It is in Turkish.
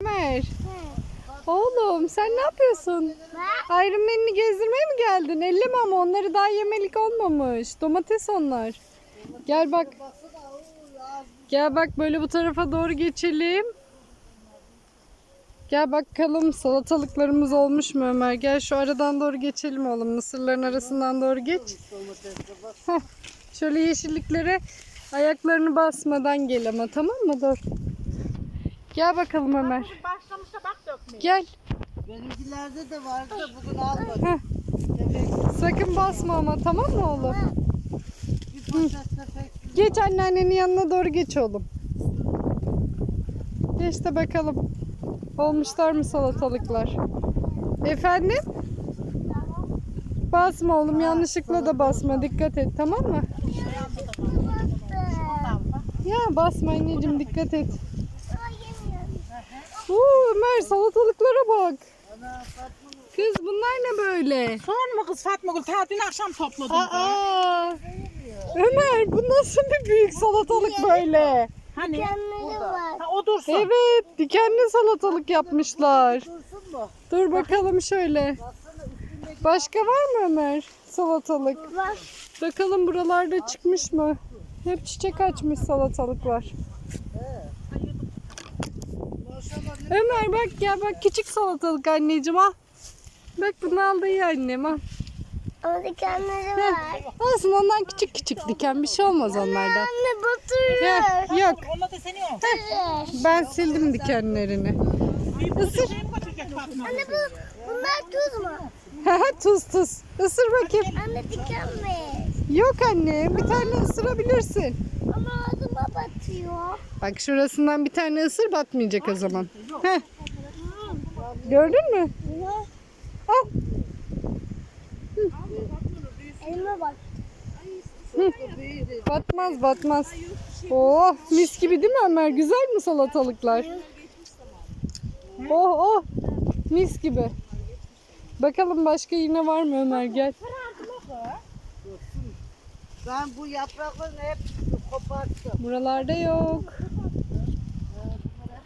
Ömer. Oğlum sen ne yapıyorsun? Iron Man'i gezdirmeye mi geldin? Elleme ama onları daha yemelik olmamış. Domates onlar. Gel bak. Gel bak böyle bu tarafa doğru geçelim. Gel bakalım salatalıklarımız olmuş mu Ömer? Gel şu aradan doğru geçelim oğlum. Mısırların arasından doğru geç. Heh, şöyle yeşilliklere ayaklarını basmadan gel ama tamam mı? Dur. Gel bakalım Ömer. Başlamışsa bak dökmeye. Gel. Benimkilerde de vardı da bugün almadım. Heh. Sakın basma ama tamam mı oğlum? Bir poşet tefek. Geç anneannenin yanına doğru geç oğlum. Geç de bakalım. Olmuşlar mı salatalıklar? Efendim? Basma oğlum yanlışlıkla da basma dikkat et tamam mı? Ya basma anneciğim dikkat et. Oo Ömer salatalıklara bak. Ana Fatma Kız bunlar ne böyle? Son mu kız Fatma Gül? Ta dün akşam topladım. Aa! Ömer bu nasıl bir büyük salatalık böyle? Hani? burada. Ha, o dursun. Evet, dikenli salatalık yapmışlar. Dursun mu? Dur bakalım şöyle. Başka var mı Ömer? Salatalık. var. Bakalım buralarda çıkmış mı? Hep çiçek açmış salatalıklar. Ömer bak gel bak küçük salatalık anneciğim al. Bak bunu aldı iyi annem al. Ama dikenleri var. Olsun ondan küçük küçük diken bir şey olmaz onlardan. Anne batırır. Yok, Onunla deseni yok. ben sildim dikenlerini. Fatma? Anne bu, bunlar tuz mu? tuz tuz. Isır bakayım. Anne diken mi? Yok anne bir tane ısırabilirsin. Ama ağzıma batıyor. Bak şurasından bir tane ısır batmayacak o zaman. Heh. Gördün mü? Al. Elime bak. Batmaz batmaz. Oh mis gibi değil mi Ömer? Güzel mi salatalıklar? Oh oh mis gibi. Bakalım başka yine var mı Ömer gel. Ben bu yaprakların hep koparttım. Buralarda yok.